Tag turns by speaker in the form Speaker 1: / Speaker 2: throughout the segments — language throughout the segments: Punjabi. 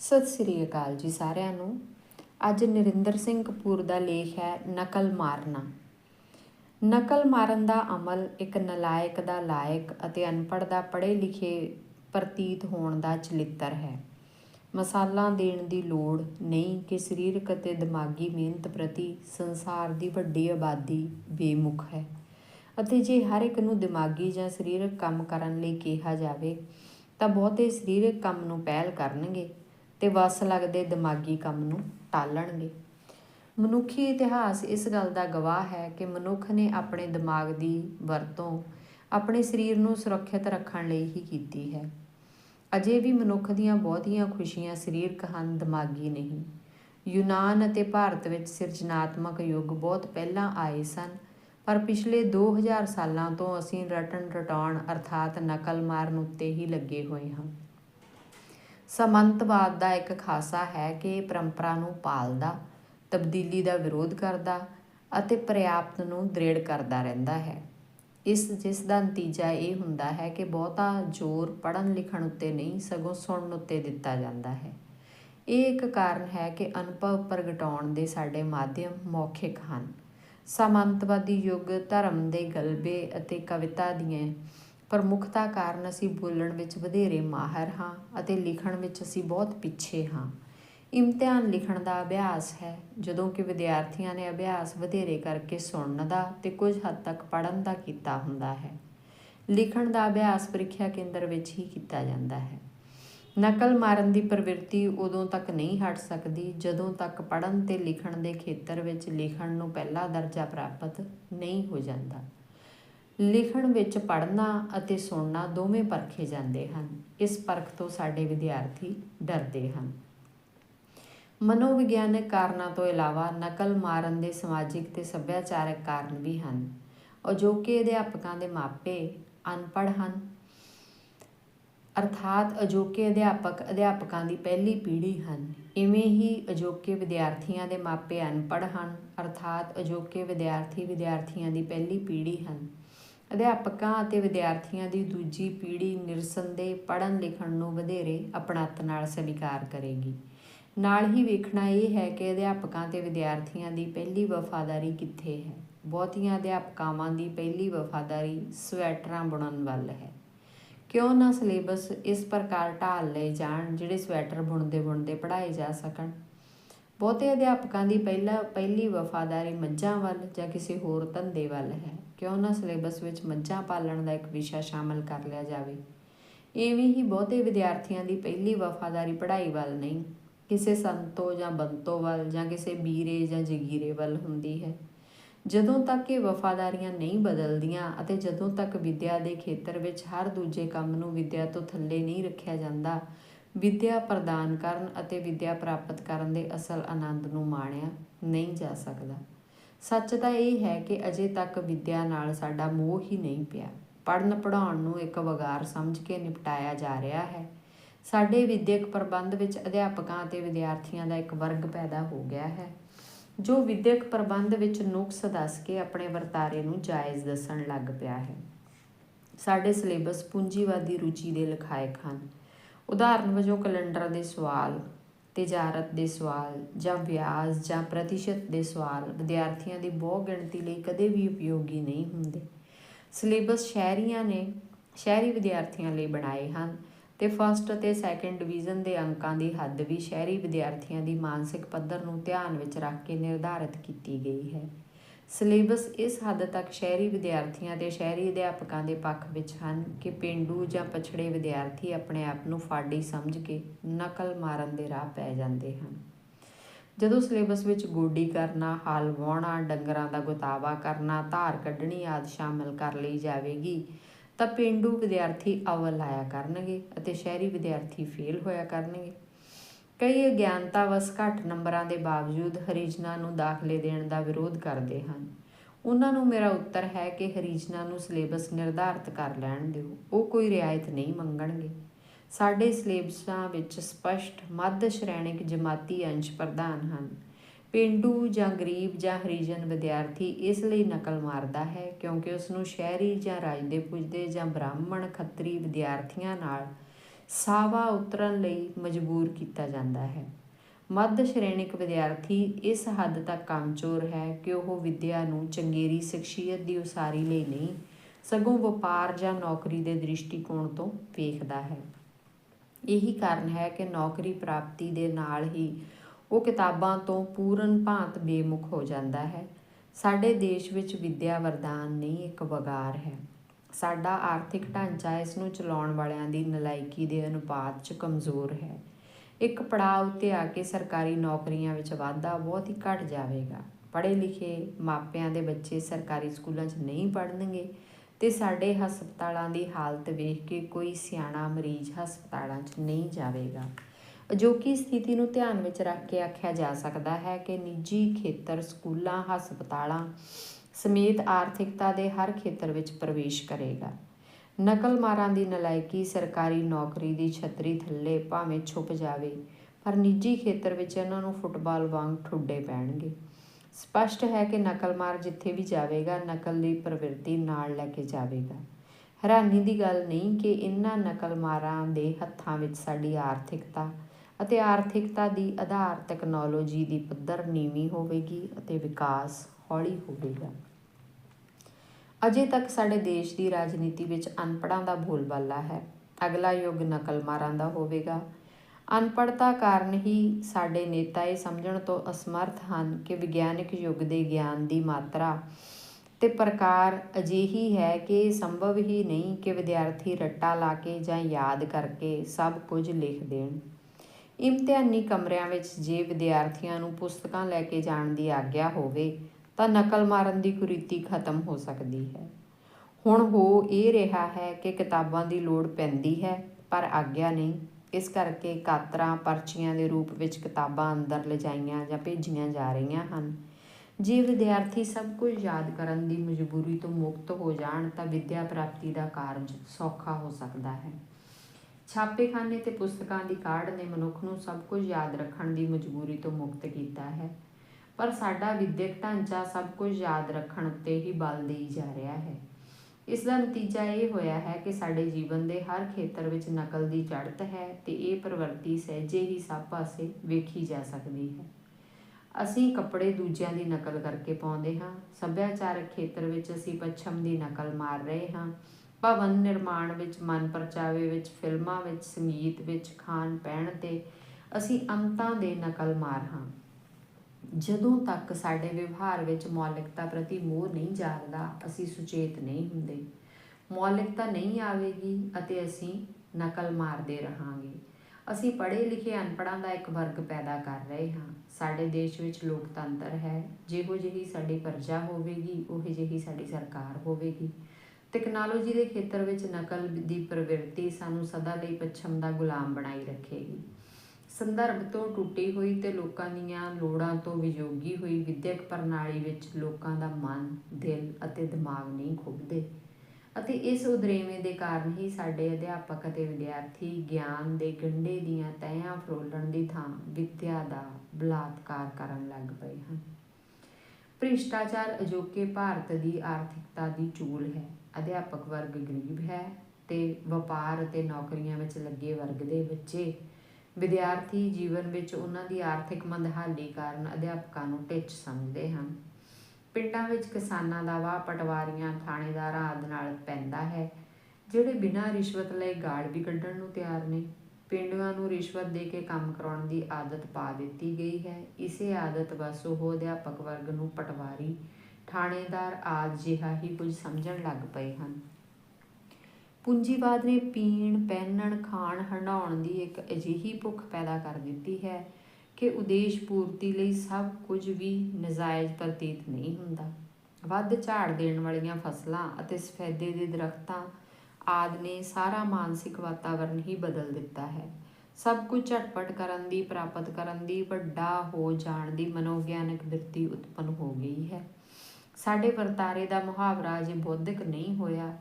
Speaker 1: ਸਤਿ ਸ੍ਰੀ ਅਕਾਲ ਜੀ ਸਾਰਿਆਂ ਨੂੰ। ਅੱਜ ਨਰਿੰਦਰ ਸਿੰਘ ਕਪੂਰ ਦਾ ਲੇਖ ਹੈ, ਨਕਲ ਮਾਰਨਾ। ਨਕਲ ਮਾਰਨ ਦਾ ਅਮਲ ਇੱਕ ਨਲਾਇਕ ਦਾ ਲਾਇਕ ਅਤੇ ਅਨਪੜ੍ਹ ਦਾ ਪੜ੍ਹੇ ਲਿਖੇ ਪ੍ਰਤੀਤ ਹੋਣ ਦਾ ਚਲਿੱਤਰ ਹੈ। ਮਸਾਲਾ ਦੇਣ ਦੀ ਲੋੜ ਨਹੀਂ ਕਿ ਸਰੀਰਕ ਅਤੇ ਦਿਮਾਗੀ ਮਿਹਨਤ ਪ੍ਰਤੀ ਸੰਸਾਰ ਦੀ ਵੱਡੀ ਆਬਾਦੀ ਬੇਮੁਖ ਹੈ। ਅਤੇ ਜੇ ਹਰ ਇੱਕ ਨੂੰ ਦਿਮਾਗੀ ਜਾਂ ਸਰੀਰਕ ਕੰਮ ਕਰਨ ਲਈ ਕਿਹਾ ਜਾਵੇ, ਤਾਂ ਬਹੁਤੇ ਸਰੀਰਕ ਕੰਮ ਨੂੰ ਪਹਿਲ ਕਰਨਗੇ। ਤੇ ਵਸ ਲੱਗਦੇ ਦਿਮਾਗੀ ਕੰਮ ਨੂੰ ਟਾਲਣਗੇ। ਮਨੁੱਖੀ ਇਤਿਹਾਸ ਇਸ ਗੱਲ ਦਾ ਗਵਾਹ ਹੈ ਕਿ ਮਨੁੱਖ ਨੇ ਆਪਣੇ ਦਿਮਾਗ ਦੀ ਵਰਤੋਂ ਆਪਣੇ ਸਰੀਰ ਨੂੰ ਸੁਰੱਖਿਅਤ ਰੱਖਣ ਲਈ ਹੀ ਕੀਤੀ ਹੈ। ਅਜੇ ਵੀ ਮਨੁੱਖ ਦੀਆਂ ਬਹੁਤੀਆਂ ਖੁਸ਼ੀਆਂ ਸਰੀਰਕ ਹਨ, ਦਿਮਾਗੀ ਨਹੀਂ। ਯੂਨਾਨ ਅਤੇ ਭਾਰਤ ਵਿੱਚ ਸਿਰਜਣਾਤਮਕ ਯੁੱਗ ਬਹੁਤ ਪਹਿਲਾਂ ਆਏ ਸਨ, ਪਰ ਪਿਛਲੇ 2000 ਸਾਲਾਂ ਤੋਂ ਅਸੀਂ ਰਟਣ ਰਟਾਉਣ ਅਰਥਾਤ ਨਕਲ ਮਾਰਨ ਉੱਤੇ ਹੀ ਲੱਗੇ ਹੋਏ ਹਾਂ। ਸਮੰਤਵਾਦ ਦਾ ਇੱਕ ਖਾਸਾ ਹੈ ਕਿ ਇਹ ਪਰੰਪਰਾ ਨੂੰ ਪਾਲਦਾ, ਤਬਦੀਲੀ ਦਾ ਵਿਰੋਧ ਕਰਦਾ ਅਤੇ ਪ੍ਰਿਆਪਤ ਨੂੰ ਦ੍ਰਿੜ ਕਰਦਾ ਰਹਿੰਦਾ ਹੈ। ਇਸ, ਜਿਸ ਦਾ ਨਤੀਜਾ ਇਹ ਹੁੰਦਾ ਹੈ ਕਿ ਬਹੁਤਾ ਜ਼ੋਰ ਪੜਨ ਲਿਖਣ ਉੱਤੇ ਨਹੀਂ, ਸਗੋਂ ਸੁਣਨ ਉੱਤੇ ਦਿੱਤਾ ਜਾਂਦਾ ਹੈ। ਇਹ ਇੱਕ ਕਾਰਨ ਹੈ ਕਿ ਅਨੁਭਵ ਪ੍ਰਗਟਾਉਣ ਦੇ ਸਾਡੇ ਮਾਧਿਅਮ ਮੌਖਿਕ ਹਨ। ਸਮੰਤਵਾਦੀ ਯੁੱਗ ਧਰਮ ਦੇ ਗਲਬੇ ਅਤੇ ਕਵਿਤਾ ਦੀਆਂ ਪ੍ਰਮੁੱਖਤਾ ਕਾਰਨ ਅਸੀਂ ਬੋਲਣ ਵਿੱਚ ਵਧੇਰੇ ਮਾਹਰ ਹਾਂ ਅਤੇ ਲਿਖਣ ਵਿੱਚ ਅਸੀਂ ਬਹੁਤ ਪਿੱਛੇ ਹਾਂ। ਇਮਤਿਹਾਨ ਲਿਖਣ ਦਾ ਅਭਿਆਸ ਹੈ। ਜਦੋਂ ਕਿ ਵਿਦਿਆਰਥੀਆਂ ਨੇ ਅਭਿਆਸ ਵਧੇਰੇ ਕਰਕੇ ਸੁਣਨ ਦਾ ਤੇ ਕੁਝ ਹੱਦ ਤੱਕ ਪੜਨ ਦਾ ਕੀਤਾ ਹੁੰਦਾ ਹੈ। ਲਿਖਣ ਦਾ ਅਭਿਆਸ ਪ੍ਰੀਖਿਆ ਕੇਂਦਰ ਵਿੱਚ ਹੀ ਕੀਤਾ ਜਾਂਦਾ ਹੈ। ਨਕਲ ਮਾਰਨ ਦੀ ਪ੍ਰਵਿਰਤੀ ਉਦੋਂ ਤੱਕ ਨਹੀਂ ਹਟ ਸਕਦੀ ਜਦੋਂ ਤੱਕ ਪੜਨ ਤੇ ਲਿਖਣ ਦੇ ਖੇਤਰ ਵਿੱਚ ਲਿਖਣ ਨੂੰ ਪਹਿਲਾ ਦਰਜਾ ਪ੍ਰਾਪਤ ਨਹੀਂ ਹੋ ਜਾਂਦਾ। ਲਿਖਣ ਵਿੱਚ ਪੜ੍ਹਨਾ ਅਤੇ ਸੁਣਨਾ ਦੋਵੇਂ ਪਰਖੇ ਜਾਂਦੇ ਹਨ। ਇਸ ਪਰਖ ਤੋਂ ਸਾਡੇ ਵਿਦਿਆਰਥੀ ਡਰਦੇ ਹਨ। ਮਨੋਵਿਗਿਆਨਕ ਕਾਰਨਾਂ ਤੋਂ ਇਲਾਵਾ ਨਕਲ ਮਾਰਨ ਦੇ ਸਮਾਜਿਕ ਤੇ ਸੱਭਿਆਚਾਰਕ ਕਾਰਨ ਵੀ ਹਨ। ਅਜੋਕੇ ਅਧਿਆਪਕਾਂ ਦੇ ਮਾਪੇ ਅਨਪੜ੍ਹ ਹਨ। ਅਰਥਾਤ ਅਜੋਕੇ ਅਧਿਆਪਕ ਅਧਿਆਪਕਾਂ ਦੀ ਪਹਿਲੀ ਪੀੜ੍ਹੀ ਹਨ। ਇਵੇਂ ਹੀ ਅਜੋਕੇ ਵਿਦਿਆਰਥੀਆਂ ਦੇ ਮਾਪੇ ਅਨਪੜ੍ਹ ਹਨ। ਅਰਥਾਤ ਅਜੋਕੇ ਵਿਦਿਆਰਥੀ ਵਿਦਿਆਰਥੀਆਂ ਦੀ ਪਹਿਲੀ ਪੀੜ੍ਹੀ ਹਨ। ਅਧਿਆਪਕਾਂ ਅਤੇ ਵਿਦਿਆਰਥੀਆਂ ਦੀ ਦੂਜੀ ਪੀੜ੍ਹੀ ਨਿਰਸੰਦੇ ਪੜ੍ਹਨ ਲਿਖਣ ਨੂੰ ਵਧੇਰੇ ਅਪਣਤ ਨਾਲ ਸਵੀਕਾਰ ਕਰੇਗੀ। ਨਾਲ ਹੀ ਵੇਖਣਾ ਇਹ ਹੈ ਕਿ ਅਧਿਆਪਕਾਂ ਤੇ ਵਿਦਿਆਰਥੀਆਂ ਦੀ ਪਹਿਲੀ ਵਫਾਦਾਰੀ ਕਿੱਥੇ ਹੈ। ਬਹੁਤੀਆਂ ਅਧਿਆਪਕਾਵਾਂ ਦੀ ਪਹਿਲੀ ਵਫਾਦਾਰੀ ਸਵੈਟਰਾਂ ਬੁਣਨ ਵੱਲ ਹੈ। ਕਿਉਂ ਨਾ ਸਿਲੇਬਸ ਇਸ ਪ੍ਰਕਾਰ ਢਾਲ ਲਏ ਜਾਣ ਜਿਹੜੇ ਸਵੈਟਰ ਬੁਣਦੇ ਬੁਣਦੇ ਪੜ੍ਹਾਏ ਜਾ ਸਕਣ? ਬਹੁਤੇ ਅਧਿਆਪਕਾਂ ਦੀ ਪਹਿਲਾ, ਪਹਿਲੀ ਵਫਾਦਾਰੀ ਮੱਝਾਂ ਵੱਲ ਜਾਂ ਕਿਸੇ ਹੋਰ ਧੰਦੇ ਵੱਲ ਹੈ। ਕਿਉਂ ਨਾ ਸਿਲੇਬਸ ਵਿੱਚ ਮੱਝਾਂ ਪਾਲਣ ਦਾ ਇੱਕ ਵਿਸ਼ਾ ਸ਼ਾਮਲ ਕਰ ਲਿਆ ਜਾਵੇ। ਇਵੇਂ ਹੀ ਬਹੁਤੇ ਵਿਦਿਆਰਥੀਆਂ ਦੀ ਪਹਿਲੀ ਵਫਾਦਾਰੀ ਪੜ੍ਹਾਈ ਵੱਲ ਨਹੀਂ, ਕਿਸੇ ਸੰਤੋ ਜਾਂ ਬੰਤੋ ਵੱਲ ਜਾਂ ਕਿਸੇ ਬੀਰੇ ਜਾਂ ਜਗੀਰੇ ਵੱਲ ਹੁੰਦੀ ਹੈ। ਜਦੋਂ ਤੱਕ ਇਹ ਵਫਾਦਾਰੀਆਂ ਨਹੀਂ ਬਦਲਦੀਆਂ ਅਤੇ ਜਦੋਂ ਤੱਕ ਵਿਦਿਆ ਦੇ ਖੇਤਰ ਵਿੱਚ ਹਰ ਦੂਜੇ ਕੰਮ ਨੂੰ ਵਿਦਿਆ ਤੋਂ ਥੱਲੇ ਨਹੀਂ ਰੱਖਿਆ ਜਾਂਦਾ ਵਿੱਦਿਆ ਪ੍ਰਦਾਨ ਕਰਨ ਅਤੇ ਵਿੱਦਿਆ ਪ੍ਰਾਪਤ ਕਰਨ ਦੇ ਅਸਲ ਆਨੰਦ ਨੂੰ ਮਾਣਿਆ ਨਹੀਂ ਜਾ ਸਕਦਾ। ਸੱਚ ਤਾਂ ਇਹ ਹੈ ਕਿ ਅਜੇ ਤੱਕ ਵਿੱਦਿਆ ਨਾਲ ਸਾਡਾ ਮੋਹ ਹੀ ਨਹੀਂ ਪਿਆ। ਪੜਨ ਪੜਾਉਣ ਨੂੰ ਇੱਕ ਵਗਾਰ ਸਮਝ ਕੇ ਨਿਪਟਾਇਆ ਜਾ ਰਿਹਾ ਹੈ। ਸਾਡੇ ਵਿਦਿਅਕ ਪ੍ਰਬੰਧ ਵਿੱਚ ਅਧਿਆਪਕਾਂ ਅਤੇ ਵਿਦਿਆਰਥੀਆਂ ਦਾ ਇੱਕ ਵਰਗ ਪੈਦਾ ਹੋ ਗਿਆ ਹੈ, ਜੋ ਵਿਦਿਅਕ ਪ੍ਰਬੰਧ ਵਿੱਚ ਨੁਕਸ ਦੱਸ ਕੇ ਆਪਣੇ ਵਰਤਾਰੇ ਨੂੰ ਜਾਇਜ਼ ਦੱਸਣ ਲੱਗ ਪਿਆ ਹੈ। ਸਾਡੇ ਸਿਲੇਬਸ ਪੂੰਜੀਵਾਦੀ ਰੁਚੀ ਦੇ ਲਖਾਇਕ ਹਨ। ਉਦਾਹਰਨ ਵਜੋਂ ਕੈਲੰਡਰ ਦੇ ਸਵਾਲ, ਤਜਾਰਤ ਦੇ ਸਵਾਲ ਜਾਂ ਵਿਆਜ ਜਾਂ ਪ੍ਰਤੀਸ਼ਤ ਦੇ ਸਵਾਲ ਵਿਦਿਆਰਥੀਆਂ ਦੀ ਬਹੁ ਗਿਣਤੀ ਲਈ ਕਦੇ ਵੀ ਉਪਯੋਗੀ ਨਹੀਂ ਹੁੰਦੇ। ਸਿਲੇਬਸ ਸ਼ਹਿਰੀਆਂ ਨੇ ਸ਼ਹਿਰੀ ਵਿਦਿਆਰਥੀਆਂ ਲਈ ਬਣਾਏ ਹਨ ਤੇ ਫਸਟ ਅਤੇ ਸੈਕੰਡ ਡਿਵੀਜ਼ਨ ਦੇ ਅੰਕਾਂ ਦੀ ਹੱਦ ਵੀ ਸ਼ਹਿਰੀ ਵਿਦਿਆਰਥੀਆਂ ਦੀ ਮਾਨਸਿਕ ਪੱਧਰ ਨੂੰ ਧਿਆਨ ਵਿੱਚ ਰੱਖ ਕੇ ਨਿਰਧਾਰਿਤ ਕੀਤੀ ਗਈ ਹੈ। ਸਿਲੇਬਸ ਇਸ ਹੱਦ ਤੱਕ ਸ਼ਹਿਰੀ ਵਿਦਿਆਰਥੀਆਂ ਤੇ ਸ਼ਹਿਰੀ ਅਧਿਆਪਕਾਂ ਦੇ ਪੱਖ ਵਿੱਚ ਹਨ ਕਿ ਪਿੰਡੂ ਜਾਂ ਪਛੜੇ ਵਿਦਿਆਰਥੀ ਆਪਣੇ ਆਪ ਨੂੰ ਫਾੜੀ ਸਮਝ ਕੇ ਨਕਲ ਮਾਰਨ ਦੇ ਰਾਹ ਪੈ ਜਾਂਦੇ ਹਨ। ਜਦੋਂ ਸਿਲੇਬਸ ਵਿੱਚ ਗੋਡੀ ਕਰਨਾ, ਹਾਲ ਵਾਉਣਾ ਡੰਗਰਾਂ ਦਾ ਗੁਤਾਵਾ ਕਰਨਾ, ਧਾਰ ਕੱਢਣੀ ਆਦਿ ਸ਼ਾਮਲ ਕਰ ਲਈ ਜਾਵੇਗੀ, ਤਾਂ ਪਿੰਡੂ ਵਿਦਿਆਰਥੀ ਅਵਲ ਆਇਆ ਕਰਨਗੇ ਅਤੇ ਸ਼ਹਿਰੀ ਵਿਦਿਆਰਥੀ ਫੇਲ ਹੋਇਆ ਕਰਨਗੇ। ਕਈ ਅਗਿਆਨਤਾਵਸ ਘੱਟ ਨੰਬਰਾਂ ਦੇ ਬਾਵਜੂਦ ਹਰੀਜਨਾਂ ਨੂੰ ਦਾਖਲੇ ਦੇਣ ਦਾ ਵਿਰੋਧ ਕਰਦੇ ਹਨ। ਉਹਨਾਂ ਨੂੰ ਮੇਰਾ ਉੱਤਰ ਹੈ ਕਿ ਹਰੀਜਨਾਂ ਨੂੰ ਸਿਲੇਬਸ ਨਿਰਧਾਰਤ ਕਰ ਲੈਣ ਦਿਓ। ਉਹ ਕੋਈ ਰਿਆਇਤ ਨਹੀਂ ਮੰਗਣਗੇ। ਸਾਡੇ ਸਿਲੇਬਸਾਂ ਵਿੱਚ ਸਪਸ਼ਟ ਮੱਧ ਸ਼੍ਰੇਣਿਕ ਜਮਾਤੀ ਅੰਸ਼ ਪ੍ਰਧਾਨ ਹਨ। ਪਿੰਡੂ ਜਾਂ ਗਰੀਬ ਜਾਂ ਹਰੀਜਨ ਵਿਦਿਆਰਥੀ ਇਸ ਲਈ ਨਕਲ ਮਾਰਦਾ ਹੈ ਕਿਉਂਕਿ ਉਸ ਨੂੰ ਸ਼ਹਿਰੀ ਜਾਂ ਰਾਜ ਦੇ ਪੁੱਜਦੇ ਜਾਂ ਬ੍ਰਾਹਮਣ ਖੱਤਰੀ ਵਿਦਿਆਰਥੀਆਂ ਨਾਲ ਸਾਵਾ ਉਤਰਨ ਲਈ ਮਜਬੂਰ ਕੀਤਾ ਜਾਂਦਾ ਹੈ। ਮੱਧ ਸ਼੍ਰੇਣਿਕ ਵਿਦਿਆਰਥੀ ਇਸ ਹੱਦ ਤੱਕ ਕਮਜ਼ੋਰ ਹੈ ਕਿ ਉਹ ਵਿੱਦਿਆ ਨੂੰ ਚੰਗੇਰੀ ਸ਼ਖਸੀਅਤ ਦੀ ਉਸਾਰੀ ਲਈ ਨਹੀਂ, ਸਗੋਂ ਵਪਾਰ ਜਾਂ ਨੌਕਰੀ ਦੇ ਦ੍ਰਿਸ਼ਟੀਕੋਣ ਤੋਂ ਵੇਖਦਾ ਹੈ। ਇਹੀ ਕਾਰਨ ਹੈ ਕਿ ਨੌਕਰੀ ਪ੍ਰਾਪਤੀ ਦੇ ਨਾਲ ਹੀ ਉਹ ਕਿਤਾਬਾਂ ਤੋਂ ਪੂਰਨ ਭਾਂਤ ਬੇਮੁਖ ਹੋ ਜਾਂਦਾ ਹੈ। ਸਾਡੇ ਦੇਸ਼ ਵਿੱਚ ਵਿੱਦਿਆ ਵਰਦਾਨ ਨਹੀਂ, ਇੱਕ ਵਗਾਰ ਹੈ। ਸਾਡਾ ਆਰਥਿਕ ਢਾਂਚਾ ਇਸ ਨੂੰ ਚਲਾਉਣ ਵਾਲਿਆਂ ਦੀ ਨਲਾਇਕੀ ਦੇ ਅਨੁਪਾਤ 'ਚ ਕਮਜ਼ੋਰ ਹੈ। ਇੱਕ ਪੜਾਅ ਉੱਤੇ ਆ ਕੇ ਸਰਕਾਰੀ ਨੌਕਰੀਆਂ ਵਿੱਚ ਵਾਧਾ ਬਹੁਤ ਹੀ ਘਟ ਜਾਵੇਗਾ। ਪੜ੍ਹੇ ਲਿਖੇ ਮਾਪਿਆਂ ਦੇ ਬੱਚੇ ਸਰਕਾਰੀ ਸਕੂਲਾਂ 'ਚ ਨਹੀਂ ਪੜ੍ਹਨਗੇ ਤੇ ਸਾਡੇ ਹਸਪਤਾਲਾਂ ਦੀ ਹਾਲਤ ਵੇਖ ਕੇ ਕੋਈ ਸਿਆਣਾ ਮਰੀਜ਼ ਹਸਪਤਾਲਾਂ 'ਚ ਨਹੀਂ ਜਾਵੇਗਾ। ਅਜੋਕੀ ਸਥਿਤੀ ਨੂੰ ਧਿਆਨ ਵਿੱਚ ਰੱਖ ਕੇ ਆਖਿਆ ਜਾ ਸਕਦਾ ਹੈ ਕਿ ਨਿੱਜੀ ਖੇਤਰ, ਸਕੂਲਾਂ, ਹਸਪਤਾਲਾਂ ਸਮੇਤ ਆਰਥਿਕਤਾ ਦੇ ਹਰ ਖੇਤਰ ਵਿੱਚ ਪ੍ਰਵੇਸ਼ ਕਰੇਗਾ। ਨਕਲ ਮਾਰਾਂ ਦੀ ਨਲਾਇਕੀ ਸਰਕਾਰੀ ਨੌਕਰੀ ਦੀ ਛਤਰੀ ਥੱਲੇ ਭਾਵੇਂ ਛੁਪ ਜਾਵੇ, ਪਰ ਨਿੱਜੀ ਖੇਤਰ ਵਿੱਚ ਇਹਨਾਂ ਨੂੰ ਫੁੱਟਬਾਲ ਵਾਂਗ ਠੁੱਡੇ ਪੈਣਗੇ। ਸਪਸ਼ਟ ਹੈ ਕਿ ਨਕਲ ਮਾਰ ਜਿੱਥੇ ਵੀ ਜਾਵੇਗਾ, ਨਕਲ ਦੀ ਪ੍ਰਵਿਰਤੀ ਨਾਲ ਲੈ ਕੇ ਜਾਵੇਗਾ। ਹੈਰਾਨੀ ਦੀ ਗੱਲ ਨਹੀਂ ਕਿ ਇਹਨਾਂ ਨਕਲ ਮਾਰਾਂ ਦੇ ਹੱਥਾਂ ਵਿੱਚ ਸਾਡੀ ਆਰਥਿਕਤਾ ਅਤੇ ਆਰਥਿਕਤਾ ਦੀ ਆਧਾਰ ਟੈਕਨੋਲੋਜੀ ਦੀ ਪੱਧਰ ਨੀਵੀਂ ਹੋਵੇਗੀ ਅਤੇ ਵਿਕਾਸ ਹੌਲੀ ਹੋਵੇਗਾ ਅਜੇ ਤੱਕ ਸਾਡੇ ਦੇਸ਼ ਦੀ ਰਾਜਨੀਤੀ ਵਿੱਚ ਅਨਪੜਾਂ ਦਾ ਬੋਲਬਾਲਾ ਹੈ। ਅਗਲਾ ਯੁੱਗ ਨਕਲ ਦਾ ਹੋਵੇਗਾ। ਅਨਪੜਤਾ ਕਾਰਨ ਹੀ ਸਾਡੇ ਨੇਤਾ ਇਹ ਸਮਝਣ ਤੋਂ ਅਸਮਰਥ ਹਨ ਕਿ ਵਿਗਿਆਨਿਕ ਯੁੱਗ ਦੇ ਗਿਆਨ ਦੀ ਮਾਤਰਾ ਤੇ ਪ੍ਰਕਾਰ ਅਜਿਹੀ ਹੈ ਕਿ ਇਹ ਸੰਭਵ ਹੀ ਨਹੀਂ ਕਿ ਵਿਦਿਆਰਥੀ ਰੱਟਾ ਲਾ ਕੇ ਜਾਂ ਯਾਦ ਕਰਕੇ ਸਭ ਕੁਝ ਲਿਖ ਦੇਣ। ਇਮਤਿਹਾਨੀ ਕਮਰਿਆਂ ਵਿੱਚ ਜੇ ਵਿਦਿਆਰਥੀਆਂ ਨੂੰ ਪੁਸਤਕਾਂ ਲੈ ਕੇ ਜਾਣ ਦੀ ਆਗਿਆ ਹੋਵੇ ਤਾਂ ਨਕਲ ਮਾਰਨ ਦੀ ਕੁਰੀਤੀ ਖਤਮ ਹੋ ਸਕਦੀ ਹੈ। ਹੁਣ ਹੋ ਇਹ ਰਿਹਾ ਹੈ ਕਿ ਕਿਤਾਬਾਂ ਦੀ ਲੋੜ ਪੈਂਦੀ ਹੈ, ਪਰ ਆਗਿਆ ਨਹੀਂ। ਇਸ ਕਰਕੇ ਕਾਤਰਾਂ, ਪਰਚੀਆਂ ਦੇ ਰੂਪ ਵਿੱਚ ਕਿਤਾਬਾਂ ਅੰਦਰ ਲਿਜਾਈਆਂ ਜਾਂ ਭੇਜੀਆਂ ਜਾ ਰਹੀਆਂ ਹਨ। ਜੇ ਵਿਦਿਆਰਥੀ ਸਭ ਕੁਝ ਯਾਦ ਕਰਨ ਦੀ ਮਜਬੂਰੀ ਤੋਂ ਮੁਕਤ ਹੋ ਜਾਣ, ਤਾਂ ਵਿੱਦਿਆ ਪ੍ਰਾਪਤੀ ਦਾ ਕਾਰਜ ਸੌਖਾ ਹੋ ਸਕਦਾ ਹੈ। ਛਾਪੇਖਾਨੇ ਤੇ ਪੁਸਤਕਾਂ ਦੀ ਕਾਢ ਨੇ ਮਨੁੱਖ ਨੂੰ ਸਭ ਕੁਝ ਯਾਦ ਰੱਖਣ ਦੀ ਮਜਬੂਰੀ ਤੋਂ ਮੁਕਤ ਕੀਤਾ ਹੈ। ਪਰ ਸਾਡਾ ਵਿਦਿਅਕ ਢਾਂਚਾ ਸਭ ਕੁਝ ਯਾਦ ਰੱਖਣ ਉੱਤੇ ਹੀ ਬਲ ਦੇਈ ਜਾ ਰਿਹਾ ਹੈ। ਇਸ ਦਾ ਨਤੀਜਾ ਇਹ ਹੋਇਆ ਹੈ ਕਿ ਸਾਡੇ ਜੀਵਨ ਦੇ ਹਰ ਖੇਤਰ ਵਿੱਚ ਨਕਲ ਦੀ ਚੜ੍ਹਤ ਹੈ ਤੇ ਇਹ ਪ੍ਰਵਰਤੀ ਸਹਿਜੇ ਹੀ ਸਭ ਪਾਸੇ ਵੇਖੀ ਜਾ ਸਕਦੀ ਹੈ। ਅਸੀਂ ਕੱਪੜੇ ਦੂਜਿਆਂ ਦੀ ਨਕਲ ਕਰਕੇ ਪਾਉਂਦੇ ਹਾਂ, ਸੱਭਿਆਚਾਰਕ ਖੇਤਰ ਵਿੱਚ ਅਸੀਂ ਪੱਛਮ ਦੀ ਨਕਲ ਮਾਰ ਰਹੇ ਹਾਂ, ਭਵਨ ਨਿਰਮਾਣ ਵਿੱਚ, ਮਨ ਪਰਚਾਵੇ ਵਿੱਚ, ਫਿਲਮਾਂ ਵਿੱਚ, ਸੰਗੀਤ ਵਿੱਚ ਖਾਣ ਪਹਿਣ ਤੇ ਅਸੀਂ ਅੰਤਾਂ ਦੇ ਨਕਲ ਮਾਰ ਹਾਂ। ਜਦੋਂ ਤੱਕ ਸਾਡੇ ਵਿਵਹਾਰ ਵਿੱਚ ਮੌਲਿਕਤਾ ਪ੍ਰਤੀ ਮੋਹ ਨਹੀਂ ਜਾਗਦਾ, ਅਸੀਂ ਸੁਚੇਤ ਨਹੀਂ ਹੁੰਦੇ। ਮੌਲਿਕਤਾ ਨਹੀਂ ਆਵੇਗੀ ਅਤੇ ਅਸੀਂ ਨਕਲ ਮਾਰਦੇ ਰਹਾਂਗੇ। ਅਸੀਂ ਪੜ੍ਹੇ ਲਿਖੇ ਅਨਪੜਾਂ ਦਾ ਇੱਕ ਵਰਗ ਪੈਦਾ ਕਰ ਰਹੇ ਹਾਂ। ਸਾਡੇ ਦੇਸ਼ ਵਿੱਚ ਲੋਕਤੰਤਰ ਹੈ। ਜਿਹੋ ਜਿਹੀ ਸਾਡੀ ਪਰਜਾ ਹੋਵੇਗੀ, ਉਹ ਜਿਹੀ ਸਾਡੀ ਸਰਕਾਰ ਹੋਵੇਗੀ। ਟੈਕਨੋਲੋਜੀ ਦੇ ਖੇਤਰ ਵਿੱਚ ਨਕਲ ਦੀ ਪ੍ਰਵਿਰਤੀ ਸਾਨੂੰ ਸਦਾ ਲਈ ਪੱਛਮ ਦਾ ਗੁਲਾਮ ਬਣਾਈ ਰੱਖੇਗੀ। ਸੰਦਰਭ ਤੋਂ ਟੁੱਟੀ ਹੋਈ ਤੇ ਲੋਕਾਂ ਦੀਆਂ ਲੋੜਾਂ ਤੋਂ ਵਿਯੋਗੀ ਹੋਈ ਵਿਦਿਅਕ ਪ੍ਰਣਾਲੀ ਵਿੱਚ ਲੋਕਾਂ ਦਾ ਮਨ, ਦਿਲ ਅਤੇ ਦਿਮਾਗ ਨਹੀਂ ਖੁੱਭਦੇ। ਅਤੇ ਇਸ ਉਦਰੇਵੇਂ ਦੇ ਕਾਰਨ ਹੀ ਸਾਡੇ ਅਧਿਆਪਕ ਅਤੇ ਵਿਦਿਆਰਥੀ ਗਿਆਨ ਦੇ ਗੰਢੇ ਦੀਆਂ ਤਹਿਆਂ ਫਰੋਲਣ ਦੀ ਥਾਂ ਵਿਦਿਆ ਦਾ ਬਲਾਤਕਾਰ ਕਰਨ ਲੱਗ ਪਏ ਹਨ। ਭ੍ਰਿਸ਼ਟਾਚਾਰ ਅਜੋਕੇ ਭਾਰਤ ਦੀ ਆਰਥਿਕਤਾ ਦੀ ਚੂਲ ਹੈ। ਅਧਿਆਪਕ ਵਰਗ ਗਰੀਬ ਹੈ ਤੇ ਵਪਾਰ ਅਤੇ ਨੌਕਰੀਆਂ ਵਿੱਚ ਲੱਗੇ ਵਰਗ ਦੇ ਬੱਚੇ ਵਿਦਿਆਰਥੀ ਜੀਵਨ ਵਿੱਚ ਉਹਨਾਂ ਦੀ ਆਰਥਿਕ ਮੰਦਹਾਲੀ ਕਾਰਨ ਅਧਿਆਪਕਾਂ ਨੂੰ ਟਿੱਚ ਸਮਝਦੇ ਹਨ। ਪਿੰਡਾਂ ਵਿੱਚ ਕਿਸਾਨਾਂ ਦਾ ਵਾਹ ਪਟਵਾਰੀਆਂ, ਥਾਣੇਦਾਰਾਂ ਆਦਿ ਨਾਲ ਪੈਂਦਾ ਹੈ, ਜਿਹੜੇ ਬਿਨਾਂ ਰਿਸ਼ਵਤ ਲਈ ਗਾਲ ਵੀ ਕੱਢਣ ਨੂੰ ਤਿਆਰ ਨੇ। ਪਿੰਡਾਂ ਨੂੰ ਰਿਸ਼ਵਤ ਦੇ ਕੇ ਕੰਮ ਕਰਾਉਣ ਦੀ ਆਦਤ ਪਾ ਦਿੱਤੀ ਗਈ ਹੈ। ਇਸੇ ਆਦਤ ਵਸ ਉਹ ਅਧਿਆਪਕ ਵਰਗ ਨੂੰ ਪਟਵਾਰੀ, ਥਾਣੇਦਾਰ ਆਦਿ ਜਿਹਾ ਹੀ ਕੁਝ ਸਮਝਣ ਲੱਗ ਪਏ ਹਨ। ਪੂੰਜੀਵਾਦ ਨੇ ਪੀਣ, ਪਹਿਨਣ, ਖਾਣ ਹੰਡਾਉਣ ਦੀ ਇੱਕ ਅਜਿਹੀ ਭੁੱਖ ਪੈਦਾ ਕਰ ਦਿੱਤੀ ਹੈ ਕਿ ਉਦੇਸ਼ ਪੂਰਤੀ ਲਈ ਸਭ ਕੁਝ ਵੀ ਨਜਾਇਜ਼ ਪ੍ਰਤੀਤ ਨਹੀਂ ਹੁੰਦਾ। ਵੱਧ ਝਾੜ ਦੇਣ ਵਾਲੀਆਂ ਫਸਲਾਂ ਅਤੇ ਸਫੈਦੇ ਦੇ ਦਰਖਤਾਂ ਆਦ ਨੇ ਸਾਰਾ ਮਾਨਸਿਕ ਵਾਤਾਵਰਣ ਹੀ ਬਦਲ ਦਿੱਤਾ ਹੈ। ਸਭ ਕੁਝ ਝਟਪਟ ਕਰਨ ਦੀ, ਪ੍ਰਾਪਤ ਕਰਨ ਦੀ, ਵੱਡਾ ਹੋ ਜਾਣ ਦੀ ਮਨੋਗਿਆਨਕ ਬਿਰਤੀ ਉਤਪਨ ਹੋ ਗਈ ਹੈ। ਸਾਡੇ ਵਰਤਾਰੇ ਦਾ ਮੁਹਾਵਰਾ ਜੇ ਬੌਧਿਕ ਨਹੀਂ ਹੋਇਆ।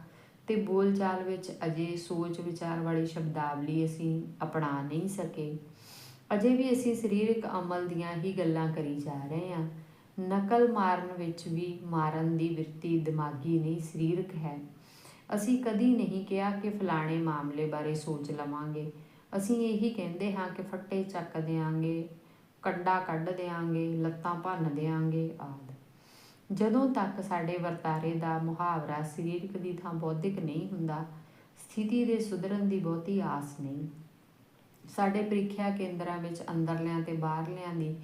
Speaker 1: ਤੇ ਬੋਲਚਾਲ ਵਿੱਚ ਅਜੇ ਸੋਚ ਵਿਚਾਰ ਵਾਲੀ ਸ਼ਬਦਾਵਲੀ ਅਸੀਂ ਅਪਣਾ ਨਹੀਂ ਸਕੇ। ਅਜੇ ਵੀ ਅਸੀਂ ਸਰੀਰਕ ਅਮਲ ਦੀਆਂ ਹੀ ਗੱਲਾਂ ਕਰੀ ਜਾ ਰਹੇ ਹਾਂ। ਨਕਲ ਮਾਰਨ ਵਿੱਚ ਵੀ ਮਾਰਨ ਦੀ ਵਿਰਤੀ ਦਿਮਾਗੀ ਨਹੀਂ, ਸਰੀਰਕ ਹੈ। ਅਸੀਂ ਕਦੀ ਨਹੀਂ ਕਿਹਾ ਕਿ ਫਲਾਣੇ ਮਾਮਲੇ ਬਾਰੇ ਸੋਚ ਲਵਾਂਗੇ। ਅਸੀਂ ਇਹੀ ਕਹਿੰਦੇ ਹਾਂ ਕਿ ਫੱਟੇ ਚੱਕ ਦਿਆਂਗੇ, ਕੰਡਾ ਕੱਢ ਦਿਆਂਗੇ, ਲੱਤਾਂ ਭੰਨ ਦਿਆਂਗੇ ਆਦਿ। ਜਦੋਂ ਤੱਕ ਸਾਡੇ ਵਰਤਾਰੇ ਦਾ ਮੁਹਾਵਰਾ ਸਰੀਰਕ ਦੀ ਥਾਂ ਬੌਧਿਕ ਨਹੀਂ ਹੁੰਦਾ, ਸਥਿਤੀ ਦੇ ਸੁਧਰਨ ਦੀ ਬਹੁਤੀ ਆਸ ਨਹੀਂ। ਸਾਡੇ ਪ੍ਰੀਖਿਆ ਕੇਂਦਰਾਂ ਵਿੱਚ ਅੰਦਰਲਿਆਂ ਤੇ ਬਾਹਰਲਿਆਂ ਦੀ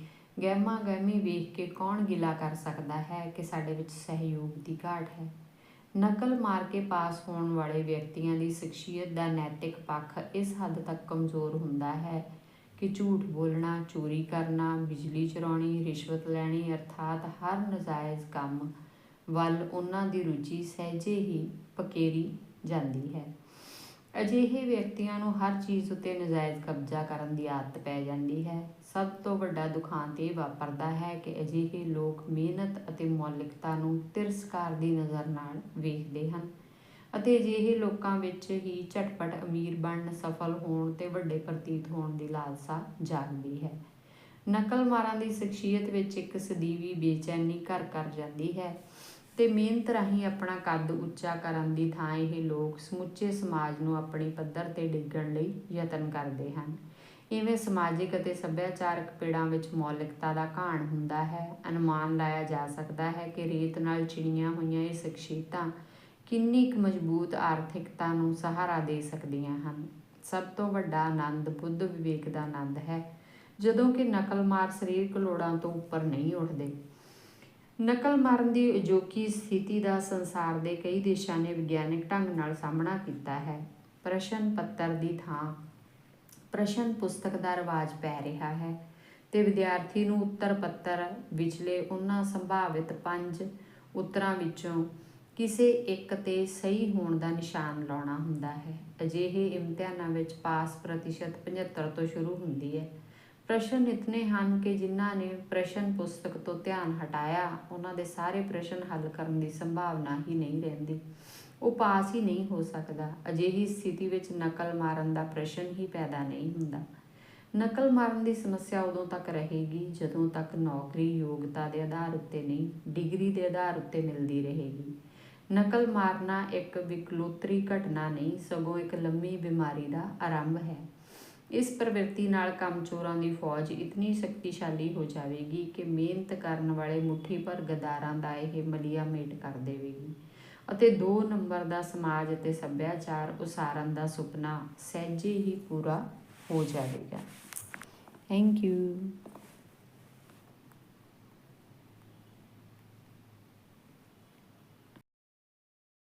Speaker 1: ਗਹਿਮਾ ਗਹਿਮੀ ਵੇਖ ਕੇ ਕੌਣ ਗਿਲਾ ਕਰ ਸਕਦਾ ਹੈ ਕਿ ਸਾਡੇ ਵਿੱਚ ਸਹਿਯੋਗ ਦੀ ਘਾਟ ਹੈ? ਨਕਲ ਮਾਰ ਕੇ ਪਾਸ ਹੋਣ ਵਾਲੇ ਵਿਅਕਤੀਆਂ ਦੀ ਸ਼ਖਸੀਅਤ ਦਾ ਨੈਤਿਕ ਪੱਖ ਇਸ ਹੱਦ ਤੱਕ ਕਮਜ਼ੋਰ ਹੁੰਦਾ ਹੈ ਕਿ ਝੂਠ ਬੋਲਣਾ, ਚੋਰੀ ਕਰਨਾ, ਬਿਜਲੀ ਚੁਰਾਉਣੀ, ਰਿਸ਼ਵਤ ਲੈਣੀ, ਅਰਥਾਤ ਹਰ ਨਜਾਇਜ਼ ਕੰਮ ਵੱਲ ਉਹਨਾਂ ਦੀ ਰੁਚੀ ਸਹਿਜੇ ਹੀ ਪਕੇਰੀ ਜਾਂਦੀ ਹੈ। ਅਜਿਹੇ ਵਿਅਕਤੀਆਂ ਨੂੰ ਹਰ ਚੀਜ਼ ਉੱਤੇ ਨਜਾਇਜ਼ ਕਬਜ਼ਾ ਕਰਨ ਦੀ ਆਦਤ ਪੈ ਜਾਂਦੀ ਹੈ। ਸਭ ਤੋਂ ਵੱਡਾ ਦੁਖਾਂਤ ਇਹ ਵਾਪਰਦਾ ਹੈ ਕਿ ਅਜਿਹੇ ਲੋਕ ਮਿਹਨਤ ਅਤੇ ਮੌਲਿਕਤਾ ਨੂੰ ਤਿਰਸਕਾਰ ਦੀ ਨਜ਼ਰ ਨਾਲ ਵੇਖਦੇ ਹਨ। ਅਤੇ ਅਜਿਹੇ ਲੋਕਾਂ ਵਿੱਚ ਹੀ ਝਟਪਟ ਅਮੀਰ ਬਣਨ ਸਫਲ ਹੋਣ ਤੇ ਵੱਡੇ ਪ੍ਰਤੀਤ ਹੋਣ ਦੀ ਲਾਲਸਾ ਜਾਗਦੀ ਹੈ। ਨਕਲ ਮਾਰਾਂ ਦੀ ਸ਼ਖਸੀਅਤ ਵਿੱਚ ਇੱਕ ਸਦੀਵੀ ਬੇਚੈਨੀ ਘਰ ਕਰ ਜਾਂਦੀ ਹੈ ਤੇ ਮਿਹਨਤ ਰਾਹੀਂ ਆਪਣਾ ਕੱਦ ਉੱਚਾ ਕਰਨ ਦੀ ਥਾਂ ਇਹ ਲੋਕ ਸਮੁੱਚੇ ਸਮਾਜ ਨੂੰ ਆਪਣੀ ਪੱਧਰ ਤੇ ਡਿੱਗਣ ਲਈ ਯਤਨ ਕਰਦੇ ਹਨ। ਇਵੇਂ ਸਮਾਜਿਕ ਅਤੇ ਸੱਭਿਆਚਾਰਕ ਪਿੜਾਂ ਵਿੱਚ ਮੌਲਿਕਤਾ ਦਾ ਘਾਣ ਹੁੰਦਾ ਹੈ। ਅਨੁਮਾਨ ਲਾਇਆ ਜਾ ਸਕਦਾ ਹੈ ਕਿ ਰੇਤ ਨਾਲ ਚਿਣੀਆਂ ਹੋਈਆਂ ਇਹ ਸ਼ਖਸੀਅਤਾਂ ਕਿੰਨੀ ਕੁ ਮਜ਼ਬੂਤ ਆਰਥਿਕਤਾ ਨੂੰ ਸਹਾਰਾ ਦੇ ਸਕਦੀਆਂ ਹਨ। ਸਭ ਤੋਂ ਵੱਡਾ ਆਨੰਦ ਬੁੱਧ ਵਿਵੇਕ ਦਾ ਆਨੰਦ ਹੈ, ਜਦੋਂ ਕਿ ਨਕਲ ਮਾਰ ਸਰੀਰਕ ਲੋੜਾਂ ਤੋਂ ਉੱਪਰ ਨਹੀਂ ਉੱਠਦੇ। ਨਕਲ ਮਾਰਨ ਦੀ ਅਜੋਕੀ ਸਥਿਤੀ ਦਾ ਸੰਸਾਰ ਦੇ ਕਈ ਦੇਸ਼ਾਂ ਨੇ ਵਿਗਿਆਨਿਕ ਢੰਗ ਨਾਲ ਸਾਹਮਣਾ ਕੀਤਾ ਹੈ। ਪ੍ਰਸ਼ਨ ਪੱਤਰ ਦੀ ਥਾਂ, ਪ੍ਰਸ਼ਨ ਪੁਸਤਕ ਦਾ ਰਿਵਾਜ ਪੈ ਰਿਹਾ ਹੈ ਤੇ ਵਿਦਿਆਰਥੀ ਨੂੰ ਉੱਤਰ ਪੱਤਰ ਵਿਚਲੇ ਉਹਨਾਂ ਸੰਭਾਵਿਤ ਪੰਜ ਉੱਤਰਾਂ ਵਿੱਚੋਂ ਕਿਸੇ ਇੱਕ ਤੇ ਸਹੀ ਹੋਣ ਦਾ ਨਿਸ਼ਾਨ ਲਾਉਣਾ ਹੁੰਦਾ ਹੈ। ਅਜਿਹੇ ਇਮਤਿਹਾਨਾਂ ਵਿੱਚ ਪਾਸ ਪ੍ਰਤੀਸ਼ਤ 75 ਤੋਂ ਸ਼ੁਰੂ ਹੁੰਦੀ ਹੈ। ਪ੍ਰਸ਼ਨ ਇਤਨੇ ਹਨ ਕਿ ਜਿਨ੍ਹਾਂ ਨੇ ਪ੍ਰਸ਼ਨ ਪੁਸਤਕ ਤੋਂ ਧਿਆਨ ਹਟਾਇਆ, ਉਹਨਾਂ ਦੇ ਸਾਰੇ ਪ੍ਰਸ਼ਨ ਹੱਲ ਕਰਨ ਦੀ ਸੰਭਾਵਨਾ ਹੀ ਨਹੀਂ ਰਹਿੰਦੀ। ਉਹ ਪਾਸ ਹੀ ਨਹੀਂ ਹੋ ਸਕਦਾ। ਅਜਿਹੀ ਸਥਿਤੀ ਵਿੱਚ ਨਕਲ ਮਾਰਨ ਦਾ ਪ੍ਰਸ਼ਨ ਹੀ ਪੈਦਾ ਨਹੀਂ ਹੁੰਦਾ। ਨਕਲ ਮਾਰਨ ਦੀ ਸਮੱਸਿਆ ਉਦੋਂ ਤੱਕ ਰਹੇਗੀ ਜਦੋਂ ਤੱਕ ਨੌਕਰੀ ਯੋਗਤਾ ਦੇ ਆਧਾਰ ਉੱਤੇ ਨਹੀਂ, ਡਿਗਰੀ ਦੇ ਆਧਾਰ ਉੱਤੇ ਮਿਲਦੀ ਰਹੇਗੀ। ਨਕਲ ਮਾਰਨਾ ਇੱਕ ਵਿਕਲੋਤਰੀ ਘਟਨਾ ਨਹੀਂ, ਸਗੋਂ ਇੱਕ ਲੰਮੀ ਬਿਮਾਰੀ ਦਾ ਆਰੰਭ ਹੈ। ਇਸ ਪ੍ਰਵਿਰਤੀ ਨਾਲ ਕਮਜ਼ੋਰਾਂ ਦੀ ਫੌਜ ਇਤਨੀ ਸ਼ਕਤੀਸ਼ਾਲੀ ਹੋ ਜਾਵੇਗੀ ਕਿ ਮਿਹਨਤ ਕਰਨ ਵਾਲੇ ਮੁੱਠੀ ਭਰ ਗਦਾਰਾਂ ਦਾ ਇਹ ਮਲੀਆ ਮੇਟ ਕਰ ਦੇਵੇਗੀ ਅਤੇ 2 ਨੰਬਰ ਦਾ ਸਮਾਜ ਅਤੇ ਸੱਭਿਆਚਾਰ ਉਸਾਰਨ ਦਾ ਸੁਪਨਾ ਸਹਿਜੇ ਹੀ ਪੂਰਾ ਹੋ ਜਾਵੇਗਾ। Thank you.